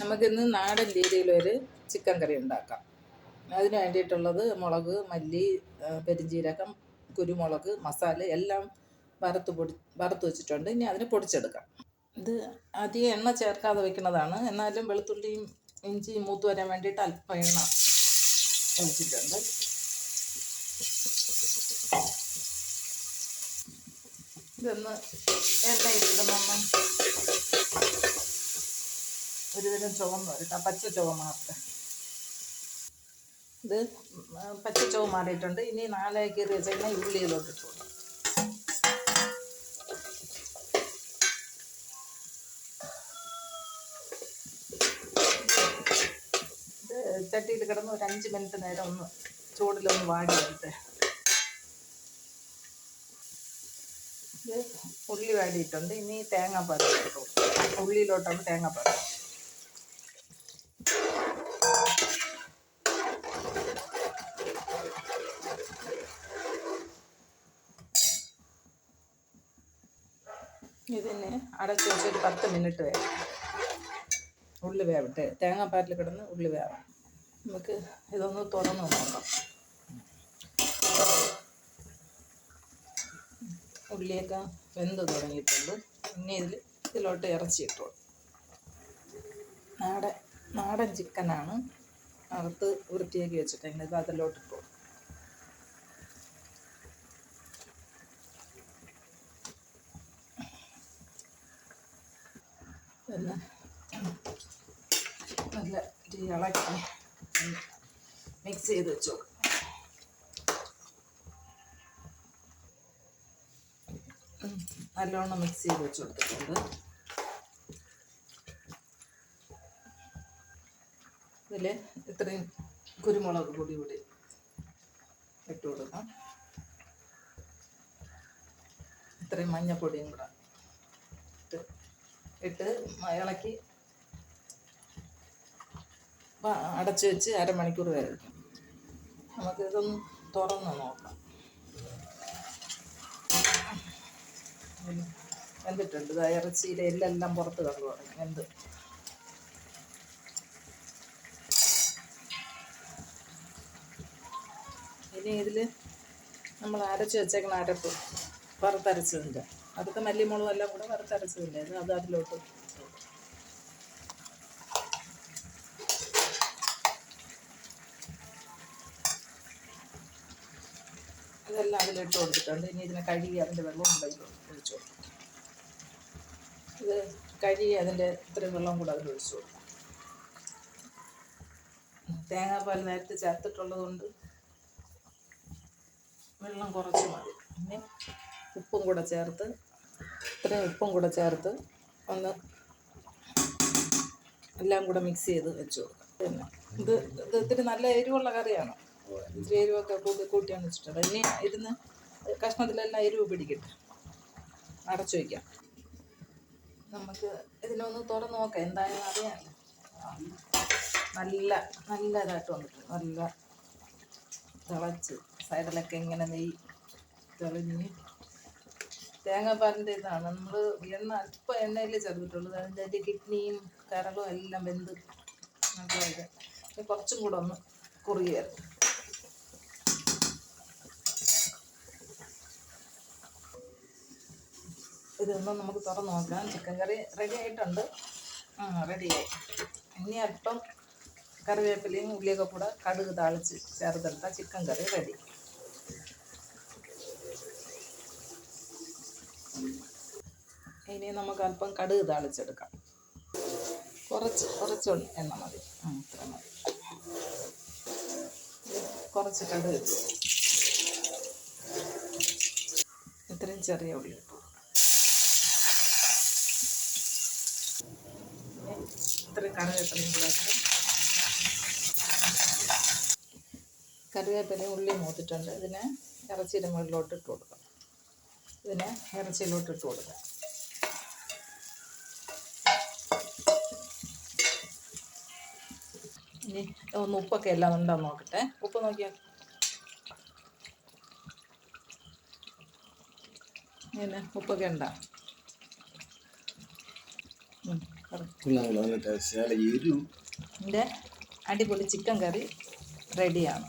നമുക്കിന്ന് നാടൻ രീതിയിലൊരു ചിക്കൻ കറി ഉണ്ടാക്കാം. അതിന് വേണ്ടിയിട്ടുള്ളത് മുളക് മല്ലി പെരിഞ്ചീരകം കുരുമുളക് മസാല എല്ലാം വറുത്ത് പൊടി വറുത്ത് വെച്ചിട്ടുണ്ട്. ഇനി അതിന് പൊടിച്ചെടുക്കാം. ഇത് അധികം എണ്ണ ചേർക്കാതെ വെക്കുന്നതാണ്. എന്നാലും വെളുത്തുള്ളിയും ഇഞ്ചിയും മൂത്ത് വരാൻ വേണ്ടിയിട്ട് അല്പം എണ്ണ ഒഴിച്ചിട്ടുണ്ട്. ഇതൊന്ന് എണ്ണയിലിടുന്നൊന്നും ഒരുവിധം ചുവന്ന് വരട്ടെ പച്ച ചുവ മാറട്ടെ ഇത് പച്ച ചുവ മാറിയിട്ടുണ്ട്. ഇനി നാലായി കയറി വെച്ചതിനെ ഉള്ളിയിലോട്ട് ഇട്ടു കൊടുക്കാം. ചട്ടിയിൽ കിടന്ന് ഒരു അഞ്ച് മിനിറ്റ് നേരം ഒന്ന് ചൂടിലൊന്ന് വാടി ഇത് ഉള്ളി വാടിയിട്ടുണ്ട്. ഇനി തേങ്ങാപ്പാൽ. ഉള്ളിയിലോട്ടാണ് തേങ്ങാപ്പാൽ. ഇതിന് അടച്ചു വെച്ച് ഒരു പത്ത് മിനിറ്റ് വേണം ഉള്ളി വേവട്ടെ. തേങ്ങാപ്പാറ്റിൽ കിടന്ന് ഉള്ളി വേവാം നമുക്ക് ഇതൊന്ന് തുറന്ന് നോക്കാം. ഉള്ളിയൊക്കെ വെന്ത് തുടങ്ങിയിട്ടുണ്ട്. പിന്നെ ഇതിൽ ഇതിലോട്ട് ഇറച്ചി ഇട്ടോളൂ. നാടൻ നാടൻ ചിക്കനാണ് അകത്ത് വൃത്തിയാക്കി വെച്ചിട്ടുണ്ട് ഇത് അതിലോട്ട് ഇട്ടു പിന്നെ നല്ല ഇളക്കി മിക്സ് ചെയ്ത് വെച്ചു. നല്ലോണം മിക്സ് ചെയ്ത് വെച്ച് കൊടുത്തിട്ടുണ്ട് ഇതിൽ ഇത്രയും കുരുമുളക് പൊടി കൂടി ഇട്ട് കൊടുക്കാം. ഇത്രയും മഞ്ഞപ്പൊടിയും കൂടെ ഇട്ട് ഇട്ട് ഇളക്കി അടച്ചു വെച്ച് അരമണിക്കൂർ വേവിക്കും നമുക്ക് ഇതൊന്ന് തുറന്ന് നോക്കാം. വെന്തിട്ടുണ്ട് ഇറച്ചിയുടെ എല്ലെല്ലാം പുറത്ത് കണ്ടു തുടങ്ങി വെന്ത് ഇനി ഇതിൽ നമ്മൾ അരച്ച് വെച്ചേക്കുന്ന അരപ്പ് വറുത്തരച്ചതിന്റെ. അടുത്ത മല്ലിമുളകും എല്ലാം കൂടെ വറുത്തരച്ചതില്ലായിരുന്നു അത് അതിലോട്ട്. ഇതെല്ലാം അതിലിട്ട് കൊടുത്തിട്ടുണ്ട്. ഇനി ഇതിനെ കഴുകി അതിന്റെ വെള്ളം അതിൽ ഒഴിച്ചു കൊടുക്കും. ഇത് കഴുകി അതിന്റെ ഇത്രയും വെള്ളം കൂടെ അതിൽ ഒഴിച്ചു കൊടുക്കും. തേങ്ങാപ്പാൽ നേരത്തെ ചേർത്തിട്ടുള്ളത് കൊണ്ട് വെള്ളം കുറച്ച് മതി. പിന്നെ ഉപ്പും കൂടെ ചേർത്ത് ഇത്രയും ഉപ്പും കൂടെ ചേർത്ത് ഒന്ന് എല്ലാം കൂടെ മിക്സ് ചെയ്ത് വെച്ചു പിന്നെ ഇത് ഇത് ഇത്തിരി നല്ല എരിവുള്ള കറിയാണ്. ഇത്തിരി എരിവൊക്കെ കൂട്ടി കൂട്ടിയാണ് വെച്ചിട്ടുണ്ട് ഇനി ഇരുന്ന് കഷ്ണത്തിലെല്ലാം എരിവ് പിടിക്കട്ടെ. അടച്ചു വയ്ക്കാം നമുക്ക് ഇതിനൊന്ന് തുറന്ന് നോക്കാം. എന്തായാലും അറിയാം നല്ല നല്ല ഇതായിട്ട് വന്നിട്ടുണ്ട്. നല്ല തിളച്ച് സൈഡിലൊക്കെ ഇങ്ങനെ നെയ്യ് തെളിഞ്ഞ് തേങ്ങാപ്പാലിന്റെ ഇതാണ്. നമ്മൾ എണ്ണ അല്പം എണ്ണയിൽ ചേർത്തിട്ടുള്ളത് അതിന്റെ അതിന്റെ കിഡ്നിയും കരളും എല്ലാം വെന്ത് നല്ലതായിട്ട് കുറച്ചും കൂടെ ഒന്ന് കുറുകിയായിരുന്നു ഇതൊന്നും നമുക്ക് തുറന്ന് നോക്കാം. ചിക്കൻ കറി റെഡി ആയിട്ടുണ്ട്. ആ റെഡിയായി ഇനി അല്പം കറിവേപ്പിലയും ഉള്ളിയൊക്കെ കൂടെ കടുക് താളിച്ച് ചേർത്തെടുത്താൽ ചിക്കൻ കറി റെഡി ഇനി നമുക്ക് അല്പം കടുക് താളിച്ചെടുക്കാം. കുറച്ച് കുറച്ച് എണ്ണ മതി. ആ, ഇത്ര മതി. കുറച്ച് കടുക് ഇത്രയും ചെറിയ ഉള്ളി ഇട്ടു കടുക് ഇത്രയും കൂടെ കറിവേപ്പിലയും ഉള്ളി മൂത്തിട്ടുണ്ട്. ഇതിനെ ഇറച്ചിയുടെ മുകളിലോട്ട് ഇട്ട് കൊടുക്കാം. ഇതിനെ ഇറച്ചിയിലോട്ട് ഇട്ട് കൊടുക്കാം. ഇനി ഒന്ന് ഉപ്പൊക്കെ എല്ലാം ഉണ്ടോ നോക്കട്ടെ. ഉപ്പ് നോക്കിയാൽ ഇങ്ങനെ ഉപ്പൊക്കെ ഉണ്ടോ? എന്റെ അടിപൊളി ചിക്കൻ കറി റെഡിയാണ്